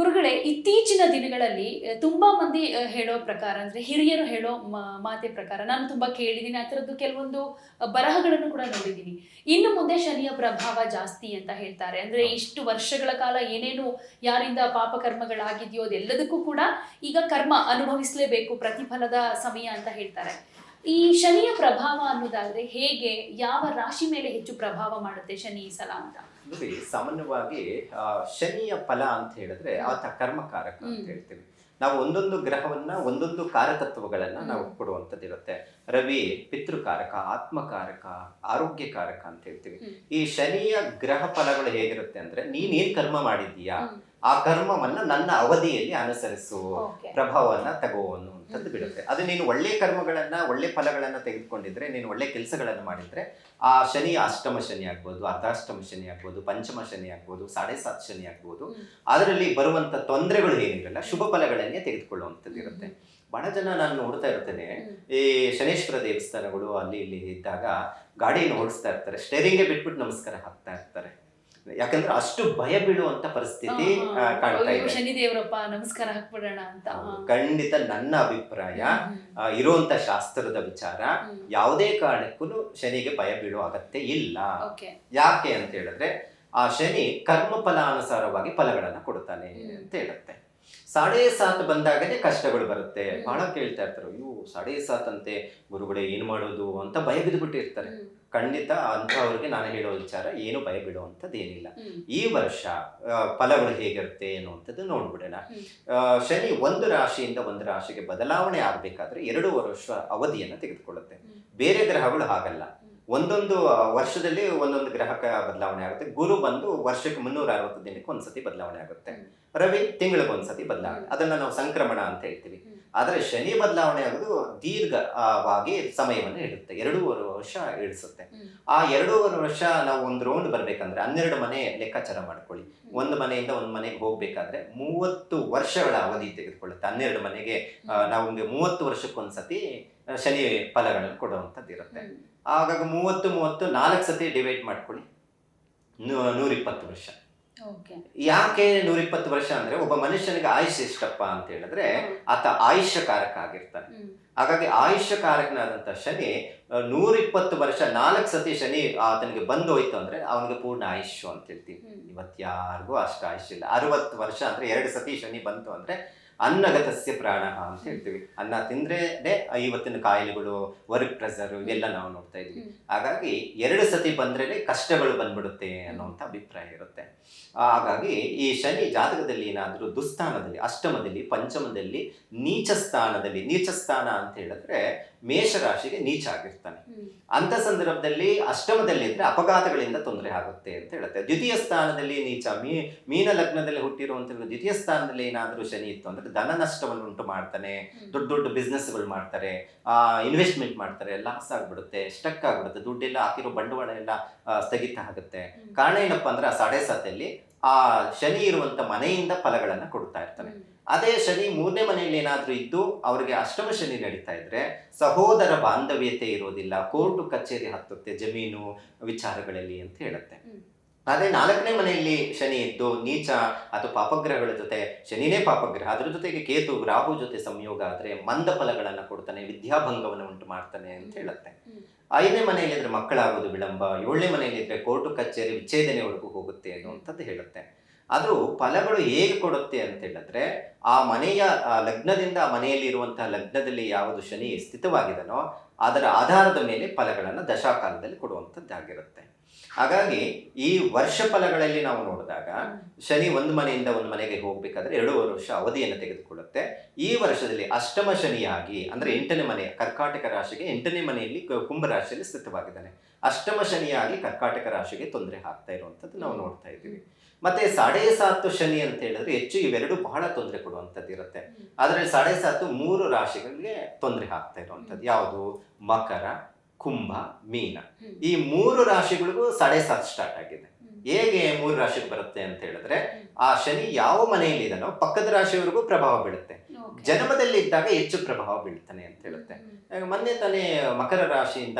ಗುರುಗಳೇ, ಇತ್ತೀಚಿನ ದಿನಗಳಲ್ಲಿ ತುಂಬಾ ಮಂದಿ ಹೇಳೋ ಪ್ರಕಾರ ಅಂದ್ರೆ ಹಿರಿಯರು ಹೇಳೋ ಮಾತೆ ಪ್ರಕಾರ ನಾನು ತುಂಬಾ ಕೇಳಿದ್ದೀನಿ ಆ ಥರದ್ದು ಕೆಲವೊಂದು ಬರಹಗಳನ್ನು ಕೂಡ ನೋಡಿದ್ದೀನಿ ಇನ್ನು ಮುಂದೆ ಶನಿಯ ಪ್ರಭಾವ ಜಾಸ್ತಿ ಅಂತ ಹೇಳ್ತಾರೆ. ಅಂದ್ರೆ ಇಷ್ಟು ವರ್ಷಗಳ ಕಾಲ ಏನೇನು ಯಾರಿಂದ ಪಾಪಕರ್ಮಗಳಾಗಿದೆಯೋ ಅದೆಲ್ಲದಕ್ಕೂ ಕೂಡ ಈಗ ಕರ್ಮ ಅನುಭವಿಸಲೇಬೇಕು, ಪ್ರತಿಫಲದ ಸಮಯ ಅಂತ ಹೇಳ್ತಾರೆ. ಈ ಶನಿಯ ಪ್ರಭಾವ ಅನ್ನೋದಾದ್ರೆ ಹೇಗೆ ಯಾವ ರಾಶಿ ಮೇಲೆ ಹೆಚ್ಚು ಪ್ರಭಾವ ಮಾಡುತ್ತೆ ಶನಿ ಈ ಸಲ ಅಂತ? ನೋಡಿ ಸಾಮಾನ್ಯವಾಗಿ ಆ, ಶನಿಯ ಫಲ ಅಂತ ಹೇಳಿದ್ರೆ ಆತ ಕರ್ಮಕಾರಕ ಅಂತ ಹೇಳ್ತೀವಿ. ನಾವು ಒಂದೊಂದು ಗ್ರಹವನ್ನ ಒಂದೊಂದು ಕಾರತತ್ವಗಳನ್ನ ನಾವು ಕೊಡುವಂಥದ್ದು ಇರುತ್ತೆ ರವಿ ಪಿತೃಕಾರಕ ಆತ್ಮಕಾರಕ ಆರೋಗ್ಯಕಾರಕ ಅಂತ ಹೇಳ್ತೀವಿ. ಈ ಶನಿಯ ಗ್ರಹ ಫಲಗಳು ಹೇಗಿರುತ್ತೆ ಅಂದ್ರೆ ನೀನೇನ್ ಕರ್ಮ ಮಾಡಿದೀಯಾ ಆ ಕರ್ಮವನ್ನ ನನ್ನ ಅವಧಿಯಲ್ಲಿ ಅನುಸರಿಸು. ಪ್ರಭಾವವನ್ನ ತಗೋ ಹ್ಮ್. ಬಿಡುತ್ತೆ ಅದು ನೀನು ಒಳ್ಳೆ ಕರ್ಮಗಳನ್ನು ಒಳ್ಳೆ ಫಲಗಳನ್ನು ತೆಗೆದುಕೊಂಡಿದ್ರೆ ನೀನು ಒಳ್ಳೆ ಕೆಲಸಗಳನ್ನು ಮಾಡಿದ್ರೆ ಆ ಶನಿ ಅಷ್ಟಮ ಶನಿ ಆಗ್ಬೋದು ಅರ್ಧಾಷ್ಟಮ ಶನಿ ಆಗ್ಬೋದು ಪಂಚಮ ಶನಿ ಆಗ್ಬೋದು ಸಾಡೆ ಸಾತ್ ಶನಿ ಆಗ್ಬೋದು ಅದರಲ್ಲಿ ಬರುವಂತ ತೊಂದರೆಗಳು ಏನಿರಲ್ಲ ಶುಭ ಫಲಗಳನ್ನೇ ತೆಗೆದುಕೊಳ್ಳುವಂಥದ್ದು ಇರುತ್ತೆ. ಬಹಳ ಜನ ನಾನು ನೋಡ್ತಾ ಇರ್ತೇನೆ ಈ ಶನೇಶ್ವರ ದೇವಸ್ಥಾನಗಳು ಅಲ್ಲಿ ಇಲ್ಲಿ ಇದ್ದಾಗ ಗಾಡಿಯನ್ನು ಓಡಿಸ್ತಾ ಇರ್ತಾರೆ ಸ್ಟೇರಿಂಗೇ ಬಿಟ್ಬಿಟ್ಟು ನಮಸ್ಕಾರ ಹಾಕ್ತಾ ಇರ್ತಾರೆ ಯಾಕಂದ್ರೆ ಅಷ್ಟು ಭಯ ಬೀಳುವಂತ ಪರಿಸ್ಥಿತಿ. ಕಾಣ್ತಾ ಇದೆ. ಶನಿ ದೇವರಪ್ಪ ನಮಸ್ಕಾರ ಹಾಕ್ಬಿಡೋಣ ಅಂತ. ಖಂಡಿತ ನನ್ನ ಅಭಿಪ್ರಾಯ ಇರುವಂತ ಶಾಸ್ತ್ರದ ವಿಚಾರ. ಯಾವುದೇ ಕಾರಣಕ್ಕೂ ಶನಿಗೆ ಭಯ ಬೀಳುವ ಅಗತ್ಯ ಇಲ್ಲ. ಯಾಕೆ ಅಂತ ಹೇಳಿದ್ರೆ ಆ ಶನಿ ಕರ್ಮ ಫಲಾನುಸಾರವಾಗಿ ಫಲಗಳನ್ನ ಕೊಡ್ತಾನೆ ಅಂತ ಹೇಳುತ್ತೆ. ಸಾಡೆ ಸಾತ್ ಬಂದಾಗನೇ ಕಷ್ಟಗಳು ಬರುತ್ತೆ. ಬಹಳ ಕೇಳ್ತಾ ಇರ್ತಾರೆ ಅಯ್ಯೋ ಸಾಡೆ ಸಾತ್ ಅಂತೆ ಗುರುಗಳೇ ಏನ್ ಮಾಡೋದು? ಅಂತ ಭಯ ಬಿದ್ದುಬಿಟ್ಟಿರ್ತಾರೆ ಬಿಟ್ಟಿರ್ತಾರೆ ಖಂಡಿತ ಅಂತವ್ರಿಗೆ ನಾನು ಹೇಳೋ ವಿಚಾರ ಏನು ಭಯ ಬಿಡುವಂಥದ್ದು ಏನಿಲ್ಲ ಈ ವರ್ಷ ಫಲಗಳು ಹೇಗಿರುತ್ತೆ ಅನ್ನುವಂಥದ್ದು ನೋಡ್ಬಿಡೋಣ. ಶನಿ ಒಂದು ರಾಶಿಯಿಂದ ಒಂದು ರಾಶಿಗೆ ಬದಲಾವಣೆ ಆಗಬೇಕಾದ್ರೆ ಎರಡು ವರ್ಷ ಅವಧಿಯನ್ನು ತೆಗೆದುಕೊಳ್ಳುತ್ತೆ. ಬೇರೆ ಗ್ರಹಗಳು ಹಾಗಲ್ಲ. ಒಂದೊಂದು ವರ್ಷದಲ್ಲಿ ಒಂದೊಂದು ಗ್ರಹಕ ಬದಲಾವಣೆ ಆಗುತ್ತೆ. ಗುರು ಬಂದು ವರ್ಷಕ್ಕೆ ಮುನ್ನೂರ ಅರವತ್ತು ದಿನಕ್ಕೆ ಒಂದ್ಸತಿ ಬದಲಾವಣೆ ಆಗುತ್ತೆ. ರವಿ ತಿಂಗಳಿಗೆ ಒಂದ್ಸತಿ ಬದಲಾವಣೆ. ಅದನ್ನ ನಾವು ಸಂಕ್ರಮಣ ಅಂತ ಹೇಳ್ತೀವಿ. ಆದರೆ ಶನಿ ಬದಲಾವಣೆ ಆಗೋದು ದೀರ್ಘವಾಗಿ ಸಮಯವನ್ನು ಇಡುತ್ತೆ. ಎರಡೂವರೆ ವರ್ಷ ಇಡಿಸುತ್ತೆ. ಆ ಎರಡೂವರೆ ವರ್ಷ ನಾವು ಒಂದು ರೌಂಡ್ ಬರ್ಬೇಕಂದ್ರೆ ಹನ್ನೆರಡು ಮನೆ ಲೆಕ್ಕಾಚಾರ ಮಾಡ್ಕೊಳ್ಳಿ. ಒಂದು ಮನೆಯಿಂದ ಒಂದು ಮನೆಗೆ ಹೋಗ್ಬೇಕಾದ್ರೆ ಮೂವತ್ತು ವರ್ಷಗಳ ಅವಧಿ ತೆಗೆದುಕೊಳ್ಳುತ್ತೆ. ಹನ್ನೆರಡು ಮನೆಗೆ ನಾವು ಮೂವತ್ತು ವರ್ಷಕ್ಕೊಂದ್ಸತಿ ಶನಿ ಫಲಗಳನ್ನು ಕೊಡುವಂಥದ್ದು ಇರುತ್ತೆ ಹಾಗಾಗಿ ಮೂವತ್ತು ಮೂವತ್ತು ನಾಲ್ಕು ಸತಿ ಡಿವೈಡ್ ಮಾಡ್ಕೊಳ್ಳಿ. ನೂರಿಪ್ಪತ್ತು ವರ್ಷ. ಯಾಕೆ ನೂರಿಪ್ಪತ್ತು ವರ್ಷ ಅಂದ್ರೆ ಒಬ್ಬ ಮನುಷ್ಯನಿಗೆ ಆಯುಷ್ ಎಷ್ಟಪ್ಪ ಅಂತ ಹೇಳಿದ್ರೆ ಆತ ಆಯುಷ್ಯಕಾರಕ ಆಗಿರ್ತಾನೆ. ಹಾಗಾಗಿ ಹಾಗಾಗಿ ಆಯುಷ್ಯಕಾರಕನಾದಂಥ ಶನಿ ನೂರಿಪ್ಪತ್ತು ವರ್ಷ ನಾಲ್ಕು ಸತಿ ಶನಿ ಆತನಿಗೆ ಬಂದು ಹೋಯ್ತು ಅಂದ್ರೆ ಅವನಿಗೆ ಪೂರ್ಣ ಆಯುಷ್ಯು ಅಂತ ಹೇಳ್ತೀವಿ. ಇವತ್ತು ಯಾರಿಗೂ ಅಷ್ಟು ಆಯುಷ್ಯ ಇಲ್ಲ. ಅರವತ್ತು ವರ್ಷ ಅಂದ್ರೆ ಎರಡು ಸತಿ ಶನಿ ಬಂತು ಅಂದ್ರೆ ಅನ್ನಗತಸ್ಯ ಪ್ರಾಣ ಅಂತ ಹೇಳ್ತೀವಿ. ಅನ್ನ ತಿಂದ್ರೇನೆ ಇವತ್ತಿನ ಕಾಯಿಲೆಗಳು ವರ್ಕ್ ಪ್ರೆಸರ್ ಇವೆಲ್ಲ ನಾವು ನೋಡ್ತಾ ಇದ್ವಿ ಹಾಗಾಗಿ ಎರಡು ಸತಿ ಬಂದ್ರೇನೆ ಕಷ್ಟಗಳು ಬಂದ್ಬಿಡುತ್ತೆ ಅನ್ನೋಂಥ ಅಭಿಪ್ರಾಯ ಇರುತ್ತೆ. ಹಾಗಾಗಿ ಈ ಶನಿ ಜಾತಕದಲ್ಲಿ ಏನಾದರೂ ದುಸ್ಥಾನದಲ್ಲಿ ಅಷ್ಟಮದಲ್ಲಿ ಪಂಚಮದಲ್ಲಿ ನೀಚ ಸ್ಥಾನದಲ್ಲಿ ನೀಚ ಸ್ಥಾನ ಅಂತ ಹೇಳಿದ್ರೆ ಮೇಷರಾಶಿಗೆ ನೀಚ ಆಗಿರ್ತಾನೆ. ಅಂತ ಸಂದರ್ಭದಲ್ಲಿ ಅಷ್ಟಮದಲ್ಲಿ ಇದ್ರೆ ಅಪಘಾತಗಳಿಂದ ತೊಂದರೆ ಆಗುತ್ತೆ ಅಂತ ಹೇಳುತ್ತೆ. ದ್ವಿತೀಯ ಸ್ಥಾನದಲ್ಲಿ ನೀಚ ಮೀ ಮೀನ ಲಗ್ನದಲ್ಲಿ ಹುಟ್ಟಿರುವಂತ ದ್ವಿತೀಯ ಸ್ಥಾನದಲ್ಲಿ ಏನಾದರೂ ಶನಿ ಇತ್ತು ಅಂದ್ರೆ ಧನ ನಷ್ಟವನ್ನು ಉಂಟು ಮಾಡ್ತಾನೆ ದೊಡ್ಡ ದೊಡ್ಡ ದೊಡ್ಡ ಬಿಸ್ನೆಸ್ಗಳು ಮಾಡ್ತಾರೆ ಆ ಇನ್ವೆಸ್ಟ್ಮೆಂಟ್ ಮಾಡ್ತಾರೆ ಲಾಸ್ ಆಗ್ಬಿಡುತ್ತೆ ಸ್ಟಕ್ ಆಗ್ಬಿಡುತ್ತೆ ದುಡ್ಡೆಲ್ಲ ಹಾಕಿರೋ ಬಂಡವಾಳ ಎಲ್ಲ ಸ್ಥಗಿತ ಆಗುತ್ತೆ. ಕಾರಣ ಏನಪ್ಪಾ ಅಂದ್ರೆ ಆ ಸಾಡೆ ಸಾತಲ್ಲಿ ಆ ಶನಿ ಇರುವಂತ ಮನೆಯಿಂದ ಫಲಗಳನ್ನ ಕೊಡ್ತಾ ಇರ್ತಾನೆ. ಅದೇ ಶನಿ ಮೂರನೇ ಮನೆಯಲ್ಲಿ ಏನಾದ್ರೂ ಇದ್ದು ಅವರಿಗೆ ಅಷ್ಟಮ ಶನಿ ನಡೀತಾ ಇದ್ರೆ ಸಹೋದರ ಬಾಂಧವ್ಯತೆ ಇರೋದಿಲ್ಲ ಕೋರ್ಟು ಕಚೇರಿ ಹತ್ತುತ್ತೆ ಜಮೀನು ವಿಚಾರಗಳಲ್ಲಿ ಅಂತ ಹೇಳುತ್ತೆ. ಅದೇ ನಾಲ್ಕನೇ ಮನೆಯಲ್ಲಿ ಶನಿ ಇದ್ದು ನೀಚ ಅಥವಾ ಪಾಪಗ್ರಹಗಳ ಜೊತೆ ಶನಿನೇ ಪಾಪಗ್ರಹ ಅದ್ರ ಜೊತೆಗೆ ಕೇತು ರಾಹು ಜೊತೆ ಸಂಯೋಗ ಆದ್ರೆ ಮಂದ ಫಲಗಳನ್ನ ಕೊಡ್ತಾನೆ ವಿದ್ಯಾಭಂಗವನ್ನು ಉಂಟು ಮಾಡ್ತಾನೆ ಅಂತ ಹೇಳುತ್ತೆ. ಐದನೇ ಮನೆಯಲ್ಲಿ ಇದ್ರೆ ಮಕ್ಕಳಾಗೋದು ವಿಳಂಬ, ಏಳನೇ ಮನೆಯಲ್ಲಿ ಇದ್ರೆ ಕೋರ್ಟು ಕಚೇರಿ ವಿಚ್ಛೇದನೆವರೆಗೂ ಹೋಗುತ್ತೆ ಅನ್ನುವಂಥದ್ದು ಹೇಳುತ್ತೆ. ಆದರೂ ಫಲಗಳು ಹೇಗೆ ಕೊಡುತ್ತೆ ಅಂತ ಹೇಳಿದ್ರೆ, ಆ ಮನೆಯ ಲಗ್ನದಿಂದ ಆ ಮನೆಯಲ್ಲಿ ಇರುವಂತಹ ಲಗ್ನದಲ್ಲಿ ಯಾವುದು ಶನಿ ಸ್ಥಿತವಾಗಿದನೋ ಅದರ ಆಧಾರದ ಮೇಲೆ ಫಲಗಳನ್ನು ದಶಾಕಾಲದಲ್ಲಿ ಕೊಡುವಂಥದ್ದಾಗಿರುತ್ತೆ. ಹಾಗಾಗಿ ಈ ವರ್ಷ ಫಲಗಳಲ್ಲಿ ನಾವು ನೋಡಿದಾಗ ಶನಿ ಒಂದು ಮನೆಯಿಂದ ಒಂದು ಮನೆಗೆ ಹೋಗಬೇಕಾದ್ರೆ ಎರಡೂವರೆ ವರ್ಷ ಅವಧಿಯನ್ನು ತೆಗೆದುಕೊಳ್ಳುತ್ತೆ. ಈ ವರ್ಷದಲ್ಲಿ ಅಷ್ಟಮ ಶನಿಯಾಗಿ ಅಂದ್ರೆ ಎಂಟನೇ ಮನೆ ಕರ್ಕಾಟಕ ರಾಶಿಗೆ ಎಂಟನೇ ಮನೆಯಲ್ಲಿ ಕುಂಭರಾಶಿಯಲ್ಲಿ ಕುಂಭ ರಾಶಿಯಲ್ಲಿ ಸ್ಥಿತವಾಗಿದ್ದಾನೆ. ಅಷ್ಟಮ ಶನಿಯಾಗಿ ಕರ್ಕಾಟಕ ರಾಶಿಗೆ ತೊಂದರೆ ಆಗ್ತಾ ಇರುವಂಥದ್ದು ನಾವು ನೋಡ್ತಾ ಇದ್ದೀವಿ. ಮತ್ತೆ ಸಾಡೆ ಸಾತು ಶನಿ ಅಂತ ಹೇಳಿದ್ರೆ ಹೆಚ್ಚು ಇವೆರಡು ಬಹಳ ತೊಂದರೆ ಕೊಡುವಂಥದ್ದು ಇರುತ್ತೆ. ಆದರೆ ಸಾಡೆ ಸಾತು ಮೂರು ರಾಶಿಗಳಿಗೆ ತೊಂದರೆ ಆಗ್ತಾ ಇರುವಂಥದ್ದು. ಯಾವುದು? ಮಕರ. ಕುಂಭ ಮೀನ. ಈ ಮೂರು ರಾಶಿಗಳಿಗೂ ಸಡೆ ಸಾತ್ ಸ್ಟಾರ್ಟ್ ಆಗಿದೆ. ಹೇಗೆ ಮೂರು ರಾಶಿಗೆ ಬರುತ್ತೆ ಅಂತ ಹೇಳಿದ್ರೆ ಆ ಶನಿ ಯಾವ ಮನೆಯಲ್ಲಿ ಇದನೋ ಪಕ್ಕದ ರಾಶಿಯವರೆಗೂ ಪ್ರಭಾವ ಬೀಳುತ್ತೆ. ಜನ್ಮದಲ್ಲಿ ಇದ್ದಾಗ ಹೆಚ್ಚು ಪ್ರಭಾವ ಬೀಳ್ತಾನೆ ಅಂತ ಹೇಳುತ್ತೆ. ಮೊನ್ನೆ ತಾನೇ ಮಕರ ರಾಶಿಯಿಂದ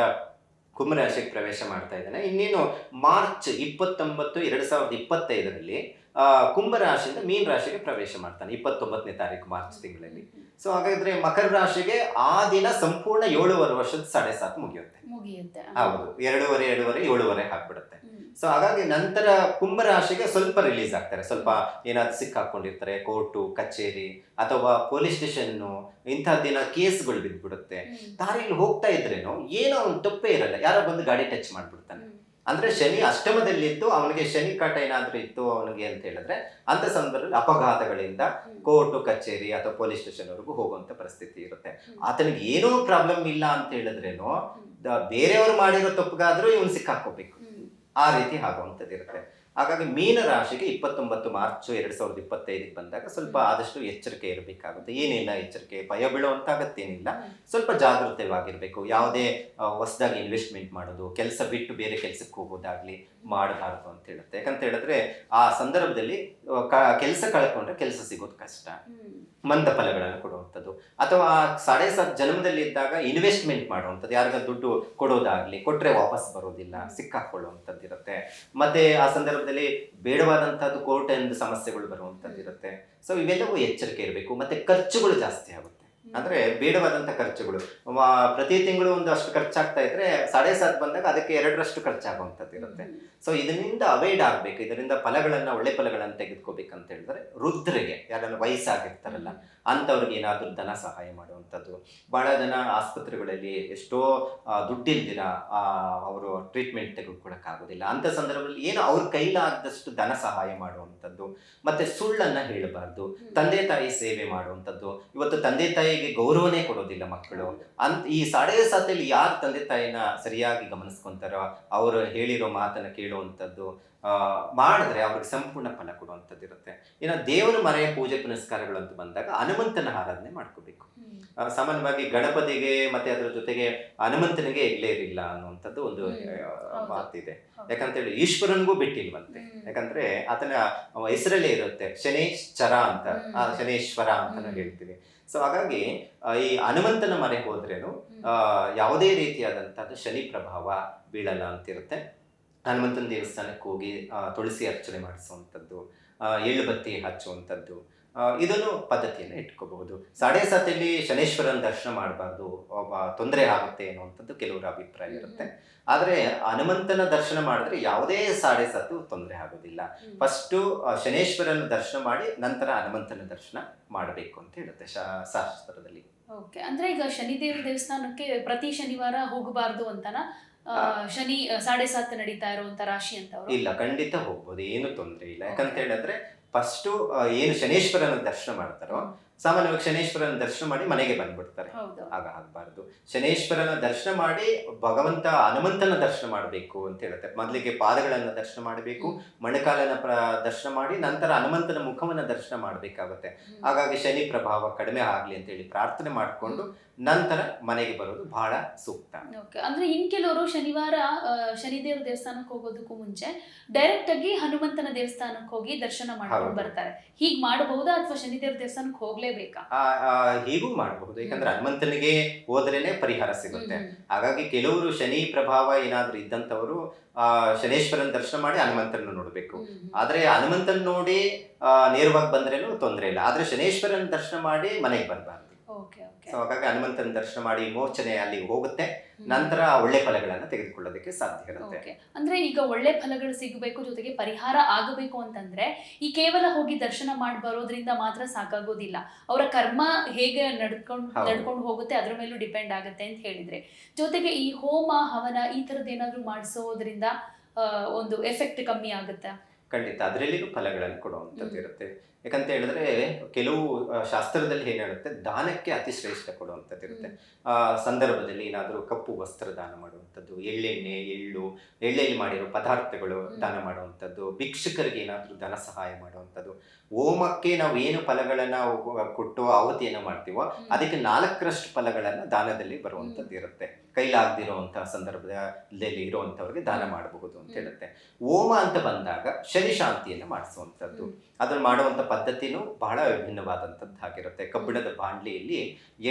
ಕುಂಭ ರಾಶಿಗೆ ಪ್ರವೇಶ ಮಾಡ್ತಾ ಇದ್ದಾನೆ. ಇನ್ನೇನು ಮಾರ್ಚ್ ಇಪ್ಪತ್ತೊಂಬತ್ತು ಎರಡ್ ಸಾವಿರದ ಇಪ್ಪತ್ತೈದರಲ್ಲಿ ಆ, ಕುಂಭ ರಾಶಿಯಿಂದ ಮೀನ ರಾಶಿಗೆ ಪ್ರವೇಶ ಮಾಡ್ತಾನೆ ಇಪ್ಪತ್ತೊಂಬತ್ತನೇ ತಾರೀಕು ಮಾರ್ಚ್ ತಿಂಗಳಲ್ಲಿ. ಸೊ ಹಾಗಾದ್ರೆ ಮಕರ ರಾಶಿಗೆ ಆ ದಿನ ಸಂಪೂರ್ಣ ಏಳುವರೆ ವರ್ಷದ ಸಾಡೆ ಸಾತ್ ಮುಗಿಯುತ್ತೆ. ಮುಗಿಯುತ್ತೆ ಹೌದು ಎರಡೂವರೆ ಎರಡೂವರೆ ಏಳುವರೆ ಹಾಕ್ಬಿಡುತ್ತೆ. ಸೊ ಹಾಗಾಗಿ ನಂತರ ಕುಂಭ ರಾಶಿಗೆ ಸ್ವಲ್ಪ ರಿಲೀಸ್ ಆಗ್ತಾರೆ. ಸ್ವಲ್ಪ ಏನಾದ್ರು ಸಿಕ್ಕಾಕೊಂಡಿರ್ತಾರೆ ಕೋರ್ಟು ಕಚೇರಿ ಅಥವಾ ಪೊಲೀಸ್ ಸ್ಟೇಷನ್ ಇಂಥದ್ದಿನ ಕೇಸ್ಗಳು ಬಿದ್ದ್ಬಿಡುತ್ತೆ. ದಾರಿಯಲ್ಲಿ ಹೋಗ್ತಾ ಇದ್ರೇನು ಏನೋ ಒಂದು ತಪ್ಪೇ ಇರಲ್ಲ. ಯಾರೋ ಬಂದು ಗಾಡಿ ಟಚ್ ಮಾಡ್ಬಿಡ್ತಾನೆ. ಅಂದ್ರೆ ಶನಿ ಅಷ್ಟಮದಲ್ಲಿತ್ತು ಅವನಿಗೆ ಶನಿ ಕಾಟ ಏನಾದ್ರೂ ಇತ್ತು ಅವನಿಗೆ ಅಂತ ಹೇಳಿದ್ರೆ ಅಂತ ಸಂದರ್ಭದಲ್ಲಿ ಅಪಘಾತಗಳಿಂದ ಕೋರ್ಟ್ ಕಚೇರಿ ಅಥವಾ ಪೊಲೀಸ್ ಸ್ಟೇಷನ್ ಹೋಗುವಂಥ ಹೋಗುವಂತ ಪರಿಸ್ಥಿತಿ ಇರುತ್ತೆ. ಆತನಿಗೆ ಏನೋ ಪ್ರಾಬ್ಲಮ್ ಇಲ್ಲ ಅಂತ ಹೇಳಿದ್ರೇನು ಬೇರೆಯವರು ಮಾಡಿರೋ ತಪ್ಪಿಗಾದ್ರೂ ಇವನು ಸಿಕ್ಕಾಕೋಬೇಕು ಆ ರೀತಿ ಆಗುವಂಥದ್ದು ಇರುತ್ತೆ ಹಾಗಾಗಿ ಮೀನ ರಾಶಿಗೆ ಇಪ್ಪತ್ತೊಂಬತ್ತು ಮಾರ್ಚ್ ಎರಡು ಸಾವಿರದ ಇಪ್ಪತ್ತೈದಕ್ಕೆ ಬಂದಾಗ ಸ್ವಲ್ಪ ಆದಷ್ಟು ಎಚ್ಚರಿಕೆ ಇರಬೇಕಾಗುತ್ತೆ. ಏನಿಲ್ಲ ಎಚ್ಚರಿಕೆ ಭಯ ಬೀಳುವಂತ ಅಗತ್ಯೇನಿಲ್ಲ. ಹ್ಮ್. ಸ್ವಲ್ಪ ಜಾಗೃತವಾಗಿರಬೇಕು. ಯಾವುದೇ ಹೊಸದಾಗಿ ಇನ್ವೆಸ್ಟ್ಮೆಂಟ್ ಮಾಡೋದು ಕೆಲಸ ಬಿಟ್ಟು ಬೇರೆ ಕೆಲಸಕ್ಕೆ ಹೋಗೋದಾಗ್ಲಿ ಮಾಡಬಾರ್ದು ಅಂತ ಹೇಳುತ್ತೆ. ಯಾಕಂತ ಹೇಳಿದ್ರೆ ಆ ಸಂದರ್ಭದಲ್ಲಿ ಕೆಲಸ ಕಳ್ಕೊಂಡ್ರೆ ಕೆಲಸ ಸಿಗೋದು ಕಷ್ಟ. ಮಂದ ಫಲಗಳನ್ನು ಕೊಡುವಂಥದ್ದು. ಅಥವಾ ಆ ಸಾಡೆ ಸಾತ್ ಜನ್ಮದಲ್ಲಿ ಇದ್ದಾಗ ಇನ್ವೆಸ್ಟ್ಮೆಂಟ್ ಮಾಡುವಂಥದ್ದು. ಯಾರಿಗ ದುಡ್ಡು ಕೊಡೋದಾಗ್ಲಿ ಕೊಟ್ಟರೆ ವಾಪಸ್ ಬರೋದಿಲ್ಲ ಸಿಕ್ಕಾಕೊಳ್ಳುವಂಥದ್ದು ಇರುತ್ತೆ ಮತ್ತೆ ಆ ಸಂದರ್ಭದಲ್ಲಿ ಬೇಡವಾದಂಥದ್ದು ಕೋರ್ಟ್ ಎಂದು ಸಮಸ್ಯೆಗಳು ಬರುವಂಥದ್ದು ಇರುತ್ತೆ ಸೊ ಇವೆಲ್ಲವೂ ಎಚ್ಚರಿಕೆ ಇರಬೇಕು. ಮತ್ತೆ ಖರ್ಚುಗಳು ಜಾಸ್ತಿ ಆಗುತ್ತೆ. ಅಂದ್ರೆ ಬೇಡವಾದಂಥ ಖರ್ಚುಗಳು. ಪ್ರತಿ ತಿಂಗಳು ಒಂದು ಅಷ್ಟು ಖರ್ಚಾಗ್ತಾ ಇದ್ರೆ ಸಾಡೆ ಸಾತ್ ಬಂದಾಗ ಅದಕ್ಕೆ ಎರಡರಷ್ಟು ಖರ್ಚಾಗುವಂಥದ್ದು ಇರುತ್ತೆ. ಸೊ ಇದರಿಂದ ಅವಾಯ್ಡ್ ಆಗ್ಬೇಕು. ಇದರಿಂದ ಫಲಗಳನ್ನ, ಒಳ್ಳೆ ಫಲಗಳನ್ನು ತೆಗೆದುಕೋಬೇಕಂತ ಹೇಳಿದ್ರೆ ರುದ್ರಿಗೆ ಯಾರನ್ನ ವಯಸ್ಸಾಗಿರ್ತಾರಲ್ಲ, ಅಂಥವ್ರಿಗೆ ಏನಾದರೂ ಧನ ಸಹಾಯ ಮಾಡುವಂಥದ್ದು. ಬಹಳ ಜನ ಆಸ್ಪತ್ರೆಗಳಲ್ಲಿ ಎಷ್ಟೋ ದುಡ್ಡಿಲ್ದಿರ ಅವರು ಟ್ರೀಟ್ಮೆಂಟ್ ತೆಗೆದುಕೊಳ್ಳೋಕ್ಕಾಗೋದಿಲ್ಲ. ಅಂಥ ಸಂದರ್ಭದಲ್ಲಿ ಏನು ಅವ್ರ ಕೈಲಾದಷ್ಟು ಧನ ಸಹಾಯ ಮಾಡುವಂಥದ್ದು. ಮತ್ತೆ ಸುಳ್ಳನ್ನ ಹೇಳಬಾರ್ದು. ತಂದೆ ತಾಯಿ ಸೇವೆ ಮಾಡುವಂಥದ್ದು. ಇವತ್ತು ತಂದೆ ತಾಯಿಗೆ ಗೌರವನೇ ಕೊಡೋದಿಲ್ಲ ಮಕ್ಕಳು. ಅಂತ ಈ ಸಾಡೆ ಸಾತಲ್ಲಿ ಯಾರು ತಂದೆ ತಾಯಿನ ಸರಿಯಾಗಿ ಗಮನಿಸ್ಕೊಂತಾರೋ ಅವರು ಹೇಳಿರೋ ಮಾತನ್ನ ಕೇಳುವಂಥದ್ದು ಆ, ಮಾಡಿದ್ರೆ ಅವ್ರಿಗೆ ಸಂಪೂರ್ಣ ಫಲ ಕೊಡುವಂಥದ್ದು ಇರುತ್ತೆ. ಇನ್ನು ದೇವರ ಮರೆಯ ಪೂಜೆ ಪುನಸ್ಕಾರಗಳು ಅಂತ ಬಂದಾಗ ಹನುಮಂತನ ಆರಾಧನೆ ಮಾಡ್ಕೋಬೇಕು. ಸಾಮಾನ್ಯವಾಗಿ ಗಣಪತಿಗೆ ಮತ್ತೆ ಅದರ ಜೊತೆಗೆ ಹನುಮಂತನಿಗೆ ಇರಲಿಲ್ಲ ಅನ್ನುವಂಥದ್ದು ಒಂದು. ಮಾತಿದೆ. ಯಾಕಂತ ಯಾಕಂತೇಳಿ ಈಶ್ವರನಿಗೂ ಬಿಟ್ಟಿಲ್ವಂತೆ. ಯಾಕಂದ್ರೆ ಆತನ ಹೆಸರಲ್ಲೇ ಇರುತ್ತೆ ಶನೇಶ್ಚರ ಅಂತ. ಆ, ಶನೇಶ್ವರ ಅಂತ ಹೇಳ್ತೀವಿ. ಸೊ ಹಾಗಾಗಿ ಈ ಹನುಮಂತನ ಮನೆ ಹೋದ್ರೇನು ಯಾವುದೇ ರೀತಿಯಾದಂತಹ ಶನಿ ಪ್ರಭಾವ ಬೀಳಲ್ಲ ಅಂತಿರುತ್ತೆ. ಹನುಮಂತನ ದೇವಸ್ಥಾನಕ್ಕೆ ಹೋಗಿ ತುಳಸಿ ಅರ್ಚನೆ ಮಾಡಿಸುವಂಥದ್ದು ಎಳ್ಳು ಬತ್ತಿ ಹಚ್ಚುವಂಥದ್ದು. ಇದನ್ನು ಪದ್ಧತಿಯನ್ನು ಇಟ್ಕೋಬಹುದು. ಸಾಡೆ ಸಾತಲ್ಲಿ ಶನೇಶ್ವರನ ದರ್ಶನ ಮಾಡಬಾರ್ದು ತೊಂದರೆ ಆಗುತ್ತೆ ಅನ್ನುವಂಥದ್ದು ಕೆಲವರ ಅಭಿಪ್ರಾಯ ಇರುತ್ತೆ. ಆದರೆ ಹನುಮಂತನ ದರ್ಶನ ಮಾಡಿದ್ರೆ ಯಾವುದೇ ಸಾಡೆ ಸಾತು ತೊಂದರೆ ಆಗೋದಿಲ್ಲ. ಫಸ್ಟು ಶನೇಶ್ವರನ ದರ್ಶನ ಮಾಡಿ ನಂತರ ಹನುಮಂತನ ದರ್ಶನ ಮಾಡಬೇಕು ಅಂತ ಹೇಳುತ್ತೆ ಶಾಸ್ತ್ರದಲ್ಲಿ. ಓಕೆ. ಅಂದ್ರೆ ಈಗ ಶನಿದೇವ ದೇವಸ್ಥಾನಕ್ಕೆ ಪ್ರತಿ ಶನಿವಾರ ಹೋಗಬಾರ್ದು ಅಂತನ? ಶನಿ ಸಾಡೆ ಸಾತ್ ನಡೀತಾ ಇರುವಂತ ರಾಶಿ ಅಂತ ಅವರು? ಇಲ್ಲ ಖಂಡಿತ ಹೋಗ್ಬೋದು ಏನು ತೊಂದರೆ ಇಲ್ಲ. ಯಾಕಂತ ಹೇಳಿದ್ರೆ ಫಸ್ಟ್ ಏನು ಶನೇಶ್ವರನ ದರ್ಶನ ಮಾಡ್ತಾರೋ ಸಾಮಾನ್ಯವಾಗಿ ಶನೇಶ್ವರನ ದರ್ಶನ ಮಾಡಿ ಮನೆಗೆ ಬಂದ್ಬಿಡ್ತಾರೆ. ಆಗ ಆಗ್ಬಾರ್ದು. ಶನೇಶ್ವರನ ದರ್ಶನ ಮಾಡಿ ಭಗವಂತ ಹನುಮಂತನ ದರ್ಶನ ಮಾಡಬೇಕು ಅಂತ ಹೇಳುತ್ತೆ. ಮೊದಲಿಗೆ ಪಾದಗಳನ್ನ ದರ್ಶನ ಮಾಡಬೇಕು ಮಣಕಾಲನ ಪ್ರ ದರ್ಶನ ಮಾಡಿ ನಂತರ ಹನುಮಂತನ ಮುಖವನ್ನ ದರ್ಶನ ಮಾಡಬೇಕಾಗುತ್ತೆ. ಹಾಗಾಗಿ ಶನಿ ಪ್ರಭಾವ ಕಡಿಮೆ ಆಗಲಿ ಅಂತ ಹೇಳಿ ಪ್ರಾರ್ಥನೆ ಮಾಡಿಕೊಂಡು ನಂತರ ಮನೆಗೆ ಬರೋದು ಬಹಳ ಸೂಕ್ತ. ಅಂದ್ರೆ ಇನ್ ಕೆಲವರು ಶನಿವಾರ ಶನಿದೇವ್ರ ದೇವಸ್ಥಾನಕ್ಕೆ ಹೋಗೋದಕ್ಕೂ ಮುಂಚೆ ಡೈರೆಕ್ಟ್ ಆಗಿ ಹನುಮಂತನ ದೇವಸ್ಥಾನಕ್ಕೆ ಹೋಗಿ ದರ್ಶನ ಮಾಡ್ಕೊಂಡು ಬರ್ತಾರೆ. ಹೀಗ್ ಮಾಡಬಹುದಾ ಅಥವಾ ಶನಿದೇವ್ರ ದೇವಸ್ಥಾನಕ್ಕೆ ಹೋಗ್ಲೇಬೇಕಾ? ಹೀಗೂ ಮಾಡಬಹುದು. ಯಾಕಂದ್ರೆ ಹನುಮಂತನಿಗೆ ಹೋದ್ರೇನೆ ಪರಿಹಾರ ಸಿಗುತ್ತೆ. ಹಾಗಾಗಿ ಕೆಲವರು ಶನಿ ಪ್ರಭಾವ ಏನಾದ್ರೂ ಇದ್ದಂಥವರು ಆ ಶನೇಶ್ವರನ ದರ್ಶನ ಮಾಡಿ ಹನುಮಂತನ ನೋಡಬೇಕು. ಆದ್ರೆ ಹನುಮಂತನ್ ನೋಡಿ ಆ, ನೇರವಾಗಿ ಬಂದ್ರೇನು ತೊಂದರೆ ಇಲ್ಲ. ಆದ್ರೆ ಶನೇಶ್ವರನ ದರ್ಶನ ಮಾಡಿ ಮನೆಗೆ ಬರಬಾರ್ದು. ಸೊ ಹಾಗಾಗಿ ಹನುಮಂತನ ದರ್ಶನ ಮಾಡಿ ಮೋಚನೆ ಅಲ್ಲಿ ಹೋಗುತ್ತೆ. ನಂತರ ಒಳ್ಳೆ ಫಲಗಳನ್ನ ತೆಗೆದುಕೊಳ್ಳೋದಕ್ಕೆ ಸಾಧ್ಯ ಇರುತ್ತೆ. ಅಂದ್ರೆ ಈಗ ಒಳ್ಳೆ ಫಲಗಳು ಸಿಗಬೇಕು ಜೊತೆಗೆ ಪರಿಹಾರ ಆಗಬೇಕು ಅಂತಂದ್ರೆ ಈ ಕೇವಲ ಹೋಗಿ ದರ್ಶನ ಮಾಡಿ ಬರೋದ್ರಿಂದ ಮಾತ್ರ ಸಾಕಾಗೋದಿಲ್ಲ. ಅವರ ಕರ್ಮ ಹೇಗೆ ನಡ್ಕೊಂಡು. ನಡ್ಕೊಂಡು ಹೋಗುತ್ತೆ ಅದ್ರ ಮೇಲೂ ಡಿಪೆಂಡ್ ಆಗುತ್ತೆ ಅಂತ ಹೇಳಿದ್ರೆ. ಜೊತೆಗೆ ಈ ಹೋಮ ಹವನ ಈ ತರದ್ ಏನಾದ್ರೂ ಮಾಡಿಸೋದ್ರಿಂದ ಒಂದು ಎಫೆಕ್ಟ್ ಕಮ್ಮಿ ಆಗುತ್ತೆ? ಖಂಡಿತ. ಅದರಲ್ಲಿಯೂ ಫಲಗಳನ್ನು ಕೊಡುವಂಥದ್ದು ಇರುತ್ತೆ. ಯಾಕಂತ ಹೇಳಿದ್ರೆ ಕೆಲವು ಶಾಸ್ತ್ರದಲ್ಲಿ ಏನಾಗುತ್ತೆ ದಾನಕ್ಕೆ ಅತಿ ಶ್ರೇಷ್ಠ ಕೊಡುವಂಥದ್ದು ಇರುತ್ತೆ. ಆ ಸಂದರ್ಭದಲ್ಲಿ ಏನಾದರೂ ಕಪ್ಪು ವಸ್ತ್ರ ದಾನ ಮಾಡುವಂಥದ್ದು ಎಳ್ಳೆಣ್ಣೆ ಎಳ್ಳು ಎಳ್ಳೆಯಲ್ಲಿ ಮಾಡಿರೋ ಪದಾರ್ಥಗಳು ದಾನ ಮಾಡುವಂಥದ್ದು ಭಿಕ್ಷುಕರಿಗೆ ಏನಾದರೂ ಧನ ಸಹಾಯ ಮಾಡುವಂಥದ್ದು ಹೋಮಕ್ಕೆ ನಾವು ಏನು ಫಲಗಳನ್ನ ಕೊಟ್ಟು ಆವತಿಯನ್ನು ಮಾಡ್ತೀವೋ ಅದಕ್ಕೆ ನಾಲ್ಕರಷ್ಟು ಫಲಗಳನ್ನು ದಾನದಲ್ಲಿ ಬರುವಂಥದ್ದು ಇರುತ್ತೆ. ಕೈಲಾಗದಿರುವಂತಹ ಸಂದರ್ಭದಲ್ಲಿ ಇರುವಂಥವ್ರಿಗೆ ದಾನ ಮಾಡಬಹುದು ಅಂತ. ಹೇಳುತ್ತೆ. ಹೋಮ ಅಂತ ಬಂದಾಗ ಶನಿ ಶಾಂತಿಯನ್ನು ಮಾಡಿಸುವಂಥದ್ದು ಅದನ್ನು ಮಾಡುವಂಥ ಪದ್ಧತಿನೂ ಬಹಳ ವಿಭಿನ್ನವಾದಂಥದ್ದಾಗಿರುತ್ತೆ. ಕಬ್ಬಿಣದ ಬಾಂಡ್ಲಿಯಲ್ಲಿ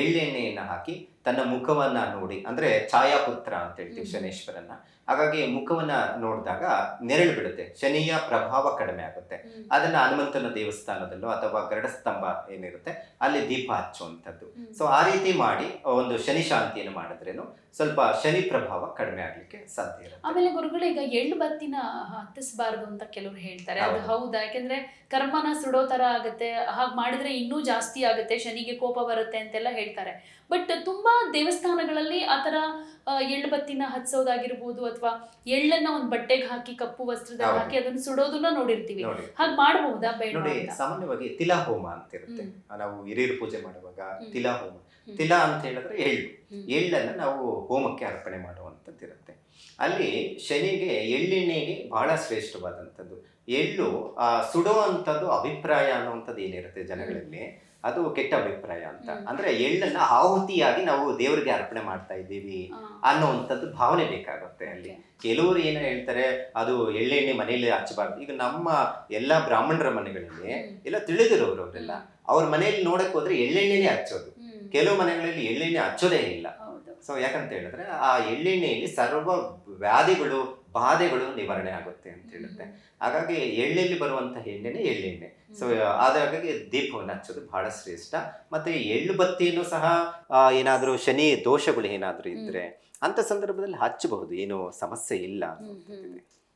ಎಳ್ಳೆಣ್ಣೆಯನ್ನು ಹಾಕಿ ತನ್ನ ಮುಖವನ್ನ ನೋಡಿ ಅಂದ್ರೆ ಛಾಯಾಪುತ್ರ ಅಂತ ಹೇಳ್ತೀವಿ ಶನೇಶ್ವರನ್ನ. ಹಾಗಾಗಿ ಮುಖವನ್ನ ನೋಡಿದಾಗ ನೆರಳು ಬಿಡುತ್ತೆ ಶನಿಯ ಪ್ರಭಾವ ಕಡಿಮೆ ಆಗುತ್ತೆ. ಅದನ್ನ ಹನುಮಂತನ ದೇವಸ್ಥಾನದಲ್ಲೋ ಅಥವಾ ಗರಡ ಸ್ತಂಭ ಏನಿರುತ್ತೆ ಅಲ್ಲಿ ದೀಪ ಹಚ್ಚುವಂಥದ್ದು. ಸೊ ಆ ರೀತಿ ಮಾಡಿ ಒಂದು ಶನಿ ಶಾಂತಿಯನ್ನು ಮಾಡಿದ್ರೇನು ಸ್ವಲ್ಪ ಶನಿ ಪ್ರಭಾವ ಕಡಿಮೆ ಆಗ್ಲಿಕ್ಕೆ ಸಾಧ್ಯ ಇರುತ್ತೆ. ಆಮೇಲೆ ಗುರುಗಳು ಈಗ ಎಳ್ಳು ಬತ್ತಿನ ಹತ್ತಿಸಬಾರದು ಅಂತ ಕೆಲವರು ಹೇಳ್ತಾರೆ. ಅದು ಹೌದಾ? ಯಾಕೆಂದ್ರೆ ಕರ್ಮನ ಸುಡೋ ತರ ಆಗುತ್ತೆ ಹಾಗೆ ಮಾಡಿದ್ರೆ ಇನ್ನೂ ಜಾಸ್ತಿ ಆಗುತ್ತೆ ಶನಿಗೆ ಕೋಪ ಬರುತ್ತೆ ಅಂತೆಲ್ಲ ಹೇಳ್ತಾರೆ. ಬಟ್ ತುಂಬಾ ದೇವಸ್ಥಾನಗಳಲ್ಲಿ ಆ ಆ, ಎಳ್ಳು ಬತ್ತಿನ ಹಚ್ಚೋದಾಗಿರ್ಬೋದು ಅಥವಾ ಎಳ್ಳನ್ನ ಒಂದ್ ಬಟ್ಟೆಗೆ ಹಾಕಿ ಕಪ್ಪು ವಸ್ತ್ರದಲ್ಲಿ ಹಾಕಿ ಅದನ್ನ ಸುಡೋದನ್ನ ನೋಡಿರ್ತೀವಿ. ನೋಡಿ. ಹಾಗೆ ಮಾಡಬಹುದಾ ನೋಡಿ ಸಾಮಾನ್ಯವಾಗಿ ತಿಲಾ ಹೋಮ ಅಂತ ಇರುತ್ತೆ ನಾವು ಹಿರಿಯರು ಪೂಜೆ ಮಾಡುವಾಗ. ತಿಲಾ ಹೋಮ. ತಿಲಾ ಅಂತ ಹೇಳಿದ್ರೆ ಎಳ್ಳು. ಎಳ್ಳನ್ನ ನಾವು ಹೋಮಕ್ಕೆ ಅರ್ಪಣೆ ಮಾಡುವಂಥದ್ದು ಇರುತ್ತೆ. ಅಲ್ಲಿ ಶನಿಗೆ ಎಳ್ಳೆಣ್ಣೆಗೆ ಬಹಳ ಶ್ರೇಷ್ಠವಾದಂಥದ್ದು. ಎಳ್ಳು ಆ, ಸುಡುವಂಥದ್ದು ಅಭಿಪ್ರಾಯ ಅನ್ನುವಂಥದ್ದು ಏನಿರುತ್ತೆ ಜನಗಳಲ್ಲಿ? ಅದು ಕೆಟ್ಟ ಅಭಿಪ್ರಾಯ ಅಂತ. ಅಂದ್ರೆ ಎಳ್ಳನ್ನ ಆಹುತಿಯಾಗಿ ನಾವು ದೇವರಿಗೆ ಅರ್ಪಣೆ ಮಾಡ್ತಾ ಇದ್ದೀವಿ ಅನ್ನೋವಂಥದ್ದು ಭಾವನೆ ಬೇಕಾಗುತ್ತೆ ಅಲ್ಲಿ. ಕೆಲವರು ಏನು ಹೇಳ್ತಾರೆ ಅದು ಎಳ್ಳೆಣ್ಣೆ ಮನೆಯಲ್ಲಿ ಹಚ್ಚಬಾರ್ದು. ಈಗ ನಮ್ಮ ಎಲ್ಲ ಬ್ರಾಹ್ಮಣರ ಮನೆಗಳಲ್ಲಿ ಎಲ್ಲ ತಿಳಿದಿರೋರು ಅವರೆಲ್ಲ. ಅವ್ರ ಮನೆಯಲ್ಲಿ ನೋಡಕ್ ಹೋದ್ರೆ ಎಳ್ಳೆಣ್ಣೆನೇ ಹಚ್ಚೋದು. ಕೆಲವು ಮನೆಗಳಲ್ಲಿ ಎಳ್ಳೆಣ್ಣೆ ಹಚ್ಚೋದೇ ಇಲ್ಲ. ಸೊ ಯಾಕಂತ ಹೇಳಿದ್ರೆ ಆ ಎಳ್ಳೆಣ್ಣೆಯಲ್ಲಿ ಸರ್ವ ವ್ಯಾಧಿಗಳು ಬಾಧೆಗಳು ನಿವಾರಣೆ ಆಗುತ್ತೆ ಅಂತ ಹೇಳುತ್ತೆ. ಹಾಗಾಗಿ ಎಳ್ಳೆಲ್ಲಿ ಬರುವಂತಹ ಎಣ್ಣೆನೇ ಎಳ್ಳೆಣ್ಣೆ. ಸೊ ಹಾಗಾಗಿ ದೀಪವನ್ನು ಹಚ್ಚೋದು ಬಹಳ ಶ್ರೇಷ್ಠ. ಮತ್ತೆ ಎಳ್ಳು ಬತ್ತಿಯನ್ನು ಸಹ ಏನಾದರೂ ಶನಿ ದೋಷಗಳು ಏನಾದರೂ ಇದ್ರೆ ಅಂತ ಸಂದರ್ಭದಲ್ಲಿ ಹಚ್ಚಬಹುದು. ಏನು ಸಮಸ್ಯೆ ಇಲ್ಲ ಅಂತ.